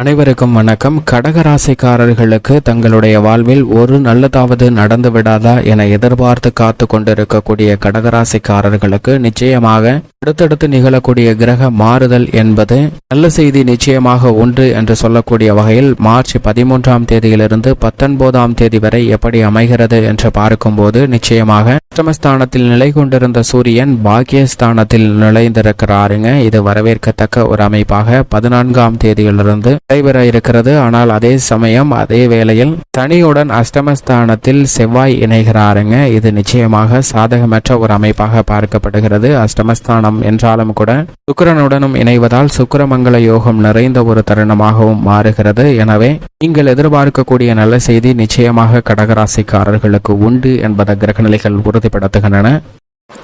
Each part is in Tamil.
அனைவருக்கும் வணக்கம். கடகராசிக்காரர்களுக்கு தங்களுடைய வாழ்வில் ஒரு நல்லதாவது நடந்து விடாதா என எதிர்பார்த்து காத்து கொண்டிருக்கக்கூடிய கடகராசிக்காரர்களுக்கு நிச்சயமாக அடுத்தடுத்து நிகழக்கூடிய கிரக மாறுதல் என்பது நல்ல செய்தி நிச்சயமாக உண்டு என்று சொல்லக்கூடிய வகையில் மார்ச் பதிமூன்றாம் தேதியிலிருந்து பத்தொன்பதாம் தேதி வரை எப்படி அமைகிறது என்று பார்க்கும்போது நிச்சயமாக அஷ்டமஸ்தானத்தில் நிலை கொண்டிருந்த சூரியன் பாக்கியஸ்தானத்தில் நுழைந்திருக்கிறாருங்க இது வரவேற்கத்தக்க ஒரு அமைப்பாக பதினான்காம் தேதியிலிருந்து நடைபெற இருக்கிறது ஆனால் அதே சமயம் அதே வேளையில் தனியுடன் அஷ்டமஸ்தானத்தில் செவ்வாய் இணைகிறாருங்க. இது நிச்சயமாக சாதகமற்ற ஒரு அமைப்பாக பார்க்கப்படுகிறது. அஷ்டமஸ்தானம் என்றாலும் கூட சுக்கரனுடனும் இணைவதால் சுக்கிரமங்கல யோகம் நிறைந்த ஒரு தருணமாகவும் மாறுகிறது. எனவே நீங்கள் எதிர்பார்க்கக்கூடிய நல்ல செய்தி நிச்சயமாக கடகராசிக்காரர்களுக்கு உண்டு என்பதை கிரகநிலைகள் உறுதிப்படுத்துகின்றன.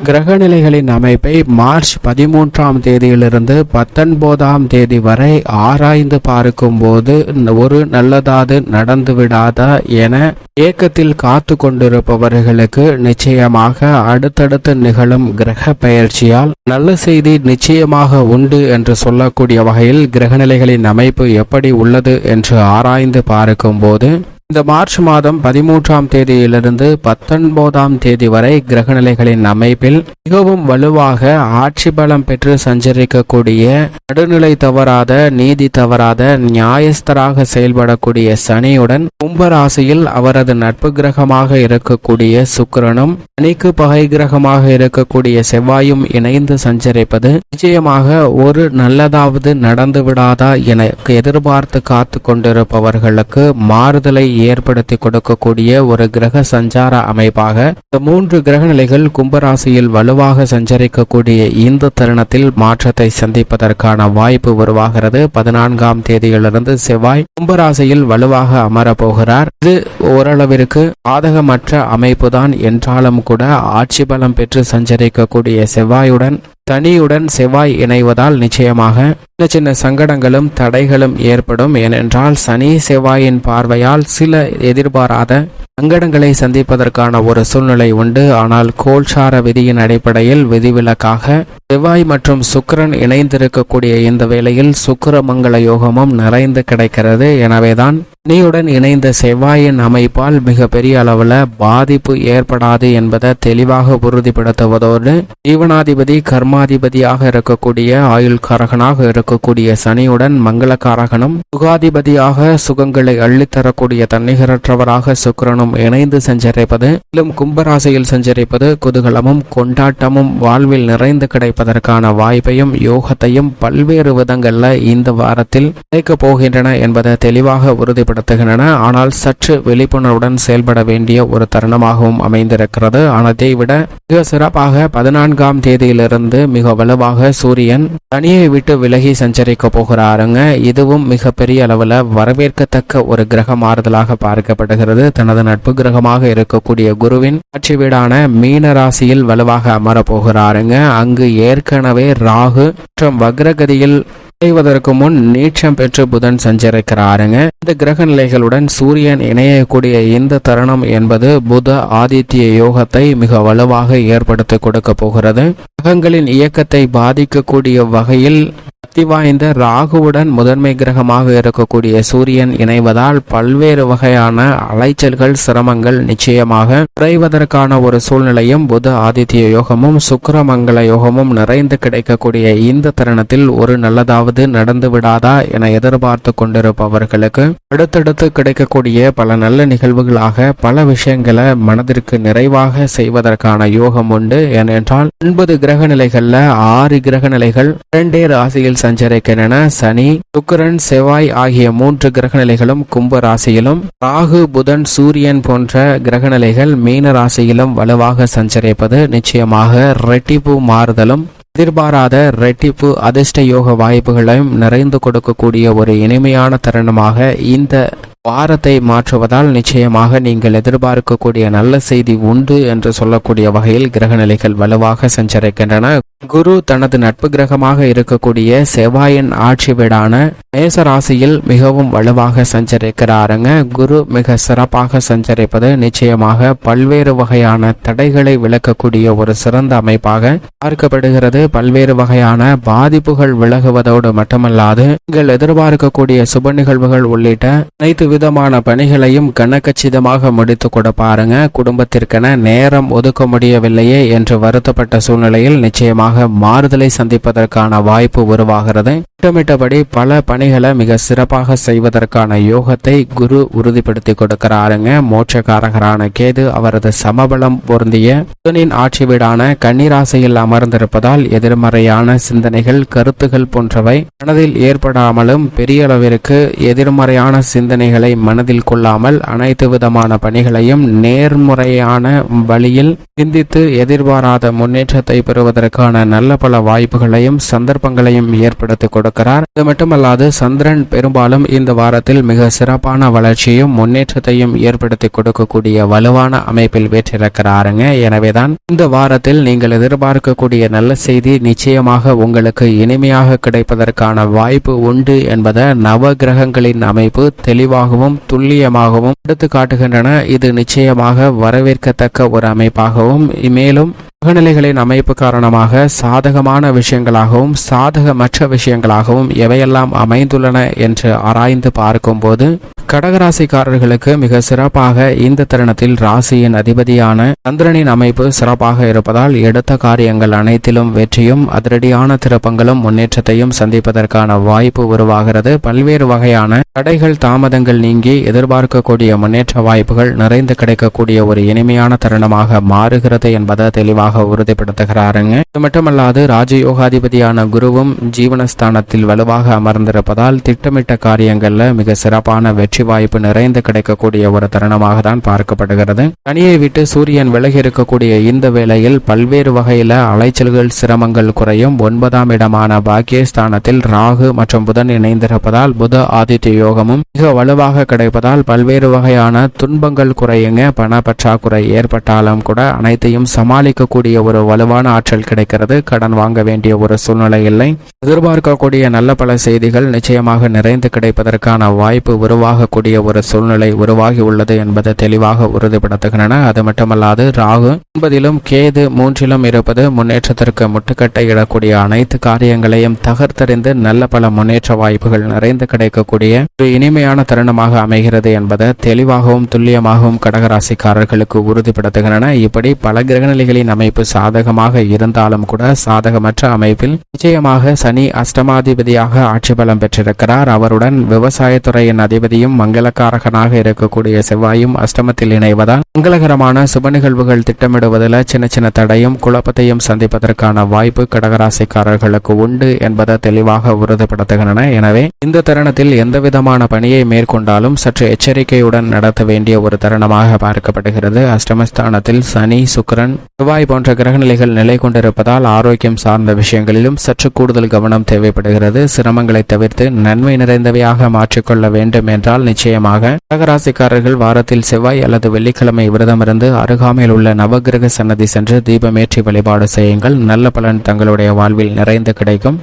கிரகநிலைகளின் அமைப்பை மார்ச் பதிமூன்றாம் தேதியிலிருந்து பத்தொன்பதாம் தேதி வரை ஆராய்ந்து பார்க்கும்போது ஒரு நல்லதாது நடந்துவிடாதா என ஏக்கத்தில் காத்து கொண்டிருப்பவர்களுக்கு நிச்சயமாக அடுத்தடுத்து நிகழும் கிரக பயிற்சியால் நல்ல செய்தி நிச்சயமாக உண்டு என்று சொல்லக்கூடிய வகையில் கிரகநிலைகளின் அமைப்பு எப்படி உள்ளது என்று ஆராய்ந்து பார்க்கும்போது இந்த மார்ச் மாதம் பதிமூன்றாம் தேதியிலிருந்து பத்தொன்பதாம் தேதி வரை கிரகநிலைகளின் அமைப்பில் மிகவும் வலுவாக ஆட்சி பலம் பெற்று சஞ்சரிக்கக்கூடிய நடுநிலை தவறாத நீதி தவறாத நியாயஸ்தராக செயல்படக்கூடிய சனியுடன் கும்பராசியில் அவரது நட்பு கிரகமாக இருக்கக்கூடிய சுக்கிரனும் சனிக்கு பகை கிரகமாக இருக்கக்கூடிய செவ்வாயும் இணைந்து சஞ்சரிப்பது நிச்சயமாக ஒரு நல்லதாவது நடந்து விடாதா என எதிர்பார்த்து காத்து கொண்டிருப்பவர்களுக்கு மாறுதலை ஏற்படுத்தி கொடுக்கக்கூடிய ஒரு கிரக சஞ்சார அமைப்பாக இந்த மூன்று கிரக நிலைகள் கும்பராசியில் வலுவாக சஞ்சரிக்கக்கூடிய இந்த தருணத்தில் மாற்றத்தை சந்திப்பதற்கான வாய்ப்பு உருவாகிறது. பதினான்காம் தேதியிலிருந்து செவ்வாய் கும்பராசியில் வலுவாக அமரப்போகிறார். இது ஓரளவிற்கு பாதகமற்ற அமைப்புதான். என்றாலும் கூட ஆட்சி பலம் பெற்று சஞ்சரிக்கக்கூடிய செவ்வாயுடன் தனியுடன் செவ்வாய் இணைவதால் நிச்சயமாக சின்ன சின்ன சங்கடங்களும் தடைகளும் ஏற்படும். ஏனென்றால் சனி செவ்வாயின் பார்வையால் சில எதிர்பாராத சங்கடங்களை சந்திப்பதற்கான ஒரு சூழ்நிலை உண்டு. ஆனால் கோல்சார விதியின் அடிப்படையில் விதிவிலக்காக செவ்வாய் மற்றும் சுக்கிரன் இணைந்திருக்கக்கூடிய இந்த வேளையில் சுக்கர மங்கள யோகமும் நிறைந்து கிடைக்கிறது. எனவேதான் சனியுடன் இணைந்த செவ்வாயின் அமைப்பால் மிக பெரிய அளவில் பாதிப்பு ஏற்படாது என்பதை தெளிவாக உறுதிப்படுத்துவதோடு ஜீவனாதிபதி கர்மாதிபதியாக இருக்கக்கூடிய ஆயுள்காரகனாக இருக்கக்கூடிய சனியுடன் மங்களக்காரகனும் சுகாதிபதியாக சுகங்களை அள்ளித்தரக்கூடிய தன்னிகரற்றவராக சுக்கரனும் இணைந்து சஞ்சரிப்பது மேலும் கும்பராசியில் சஞ்சரிப்பது குதூகலமும் கொண்டாட்டமும் வாழ்வில் நிறைந்து கிடைப்பதற்கான வாய்ப்பையும் யோகத்தையும் பல்வேறு விதங்களில் இந்த வாரத்தில் கிடைக்கப் போகின்றன என்பதை தெளிவாக உறுதிப்படுத்துகின்றன ஆனால் சற்று விழிப்புணர்வுடன் செயல்பட வேண்டிய ஒரு தருணமாகவும் அமைந்திருக்கிறது. ஆனதை விட மிக சிறப்பாக பதினான்காம் தேதியிலிருந்து மிக வலுவாக சூரியன் தனியை விட்டு விலகி சஞ்சரிக்க போகிறாருங்க. இதுவும் மிக பெரிய அளவில் வரவேற்கத்தக்க ஒரு கிரக மாறுதலாக பார்க்கப்படுகிறது. தனது நட்பு கிரகமாக இருக்கக்கூடிய குருவின் ஆட்சி வீடான மீன ராசியில் வலுவாக அமரப் போகிறாருங்க. அங்கு ஏற்கனவே ராகு மற்றும் வக்ரகதியில் செய்வதற்கு முன் நீட்சம் பெற்று புதன் சஞ்சரிக்கிறாருங்க. இந்த கிரக நிலைகளுடன் சூரியன் இணையக்கூடிய இந்த தருணம் என்பது புத ஆதித்ய யோகத்தை மிக வலுவாக ஏற்படுத்தி கொடுக்க போகிறது. கிரகங்களின் இயக்கத்தை பாதிக்கக்கூடிய வகையில் சக்தி வாய்ந்த ராகுவுடன் முதன்மை கிரகமாக இருக்கக்கூடிய சூரியன் இணைவதால் பல்வேறு வகையான அலைச்சல்கள் சிரமங்கள் நிச்சயமாக குறைவதற்கான ஒரு சூழ்நிலையும் புத ஆதித்ய யோகமும் சுக்கிரமங்கல யோகமும் நிறைந்து கிடைக்கக்கூடிய இந்த தருணத்தில் ஒரு நல்லதாவது நடந்து விடாதா என எதிர்பார்த்து கொண்டிருப்பவர்களுக்கு அடுத்தடுத்து கிடைக்கக்கூடிய பல நல்ல நிகழ்வுகளாக பல விஷயங்களை மனதிற்கு நிறைவாக செய்வதற்கான யோகம் உண்டு. ஏனென்றால் ஒன்பது கிரக நிலைகள்ல ஆறு கிரக நிலைகள் இரண்டே ராசியில் சஞ்சரிக்கின்றன சனி சுக்கரன் செவ்வாய் ஆகிய மூன்று கிரகநிலைகளும் கும்ப ராசியிலும் ராகு புதன் சூரியன் போன்ற கிரகநிலைகள் மீன ராசியிலும் வலுவாக சஞ்சரிப்பது நிச்சயமாக ரெட்டிப்பு மாறுதலும் எதிர்பாராத ரெட்டிப்பு அதிர்ஷ்ட யோக வாய்ப்புகளையும் நிறைந்து கொடுக்கக்கூடிய ஒரு இனிமையான தருணமாக இந்த வாரத்தை மாற்றுவதால் நிச்சயமாக நீங்கள் எதிர்பார்க்கக்கூடிய நல்ல செய்தி உண்டு என்று சொல்லக்கூடிய வகையில் கிரகநிலைகள் வலுவாக சஞ்சரிக்கின்றன. குரு தனது நட்பு கிரகமாக இருக்கக்கூடிய செவ்வாயின் ஆட்சி வீடான மேச ராசியில் மிகவும் வலுவாக சஞ்சரிக்கிறாருங்க. குரு மிக சிறப்பாக சஞ்சரிப்பது நிச்சயமாக பல்வேறு வகையான தடைகளை விளக்கக்கூடிய ஒரு சிறந்த அமைப்பாக பார்க்கப்படுகிறது. பல்வேறு வகையான பாதிப்புகள் விலகுவதோடு மட்டுமல்லாது நீங்கள் எதிர்பார்க்கக்கூடிய சுப நிகழ்வுகள் உள்ளிட்ட அனைத்து விதமான பணிகளையும் கனக்கச்சிதமாக முடித்து கொடுப்பாருங்க. குடும்பத்திற்கென நேரம் ஒதுக்க முடியவில்லையே என்று வருத்தப்பட்ட சூழ்நிலையில் நிச்சயமாக மாறுதலை சந்திப்பதற்கான வாய்ப்பு உருவாகிறது. திட்டமிட்டபடி பல பணிகளை மிக சிறப்பாக செய்வதற்கான யோகத்தை குரு உறுதிப்படுத்தி கொடுக்கிறாருங்க. மோட்சக்காரகரான கேது அவரது சமபலம் பொருந்திய புதனின் ஆட்சி வீடான கன்னிராசியில் அமர்ந்திருப்பதால் எதிர்மறையான சிந்தனைகள் கருத்துகள் போன்றவை மனதில் ஏற்படாமலும் பெரிய அளவிற்கு எதிர்மறையான சிந்தனைகளை மனதில் கொள்ளாமல் அனைத்து விதமான பணிகளையும் நேர்முறையான வழியில் சிந்தித்து எதிர்பாராத முன்னேற்றத்தை பெறுவதற்கான நல்ல பல வாய்ப்புகளையும் சந்தர்ப்பங்களையும் ஏற்படுத்தி கொடுக்கிறார். இது மட்டுமல்லாது சந்திரன் பெரும்பாலும் இந்த வாரத்தில் மிக சிறப்பான வளர்ச்சியும் முன்னேற்றத்தையும் ஏற்படுத்தி கொடுக்கக்கூடிய வலுவான அமைப்பில் பெற்றிருக்கிறாருங்க எனவேதான் இந்த வாரத்தில் நீங்கள் எதிர்பார்க்கக்கூடிய நல்ல செய்தி நிச்சயமாக உங்களுக்கு இனிமையாக கிடைப்பதற்கான வாய்ப்பு உண்டு என்பதை நவ கிரகங்களின் அமைப்பு தெளிவாகவும் துல்லியமாகவும் எடுத்து காட்டுகின்றன. இது நிச்சயமாக வரவேற்கத்தக்க ஒரு அமைப்பாகவும் மேலும் கிரகநிலைகளின் அமைப்பு காரணமாக சாதகமான விஷயங்களாகவும் சாதகமற்ற விஷயங்களாகவும் எவையெல்லாம் அமைந்துள்ளன என்று ஆராய்ந்து பார்க்கும்போது கடகராசிக்காரர்களுக்கு மிக சிறப்பாக இந்த தருணத்தில் ராசியின் அதிபதியான சந்திரனின் அமைப்பு சிறப்பாக இருப்பதால் எடுத்த காரியங்கள் அனைத்திலும் வெற்றியும் அதிரடியான திருப்பங்களும் முன்னேற்றத்தையும் சந்திப்பதற்கான வாய்ப்பு உருவாகிறது. பல்வேறு வகையான தடைகள் தாமதங்கள் நீங்கி எதிர்பார்க்கக்கூடிய முன்னேற்ற வாய்ப்புகள் நிறைந்து கிடைக்கக்கூடிய ஒரு இனிமையான தருணமாக மாறுகிறது என்பதை தெளிவாக உறுதிப்படுத்துகிறாருங்க. இது மட்டுமல்லாது ராஜயோகாதிபதியான குருவும் ஜீவனஸ்தானத்தில் வலுவாக அமர்ந்திருப்பதால் திட்டமிட்ட காரியங்கள்ல மிக சிறப்பான வெற்றி வாய்ப்பு நிறைந்து கிடைக்கக்கூடிய ஒரு தருணமாக தான் பார்க்கப்படுகிறது. தனியை விட்டு சூரியன் விலகி இருக்கக்கூடிய இந்த வேளையில் பல்வேறு வகையில அலைச்சல்கள் சிரமங்கள் குறையும். ஒன்பதாம் இடமான பாக்கியஸ்தானத்தில் ராகு மற்றும் புதன் இணைந்திருப்பதால் புத ஆதித்ய யோகமும் மிக வலுவாக கிடைப்பதால் பல்வேறு வகையான துன்பங்கள் குறையுங்க. பண பற்றாக்குறை ஏற்பட்டாலும் கூட அனைத்தையும் சமாளிக்கக்கூடிய ஒரு வலுவான ஆற்றல் கிடைக்கிறது. கடன் வாங்க வேண்டிய ஒரு சூழ்நிலை இல்லை. எதிர்பார்க்கக்கூடிய நல்ல பல செய்திகள் நிச்சயமாக நிறைந்து கிடைப்பதற்கான வாய்ப்பு உருவாகக்கூடிய ஒரு சூழ்நிலை உருவாகி உள்ளது என்பது தெளிவாக உறுதிப்படுத்துகின்றன. அது மட்டுமல்லாது ராகு ஒன்பதிலும் கேது மூன்றிலும் இருப்பது முன்னேற்றத்திற்கு முட்டுக்கட்டை இடக்கூடிய அனைத்து காரியங்களையும் தகர்த்தறிந்து நல்ல பல முன்னேற்ற வாய்ப்புகள் நிறைந்து கிடைக்கக்கூடிய ஒரு இனிமையான தருணமாக அமைகிறது என்பதை தெளிவாகவும் துல்லியமாகவும் கடகராசிக்காரர்களுக்கு உறுதிப்படுத்துகின்றன. இப்படி பல கிரகநிலைகளின் அமைப்பு சாதகமாக இருந்தாலும் கூட சாதகமற்ற அமைப்பில் நிச்சயமாக சனி அஷ்டமாதிபதியாக ஆட்சி பலம் பெற்றிருக்கிறார். அவருடன் விவசாயத்துறையின் அதிபதியும் மங்களக்காரகனாக இருக்கக்கூடிய செவ்வாயும் அஷ்டமத்தில் இணைவதால் மங்களகரமான சுப நிகழ்வுகள் திட்டமிடுவதில் சின்ன சின்ன தடையும் குழப்பத்தையும் சந்திப்பதற்கான வாய்ப்பு கடகராசிக்காரர்களுக்கு உண்டு என்பதை தெளிவாக உறுதிப்படுத்துகின்றன. எனவே இந்த தருணத்தில் எந்தவிதமான பணியை மேற்கொண்டாலும் சற்று எச்சரிக்கையுடன் நடத்த வேண்டிய ஒரு தருணமாக பார்க்கப்படுகிறது. அஷ்டமஸ்தானத்தில் சனி சுக்கிரன் செவ்வாய் போன்ற கிரகநிலைகள் நிலை கொண்டிருப்பதால் ஆரோக்கியம் சார்ந்த விஷயங்களிலும் சற்று கூடுதல் கவனம் தேவைப்படுகிறது. சிரமங்களை தவிர்த்து நன்மை நிறைந்தவையாக மாற்றிக்கொள்ள வேண்டும் என்றால் நிச்சயமாக கடகராசிக்காரர்கள் வாரத்தில் செவ்வாய் அல்லது வெள்ளிக்கிழமை விரதமிருந்து அருகாமையில் உள்ள நவகிரக சன்னதி சென்று தீபமேற்றி வழிபாடு செய்யுங்கள். நல்ல பலன் தங்களுடைய வாழ்வில் நிறைந்து கிடைக்கும்.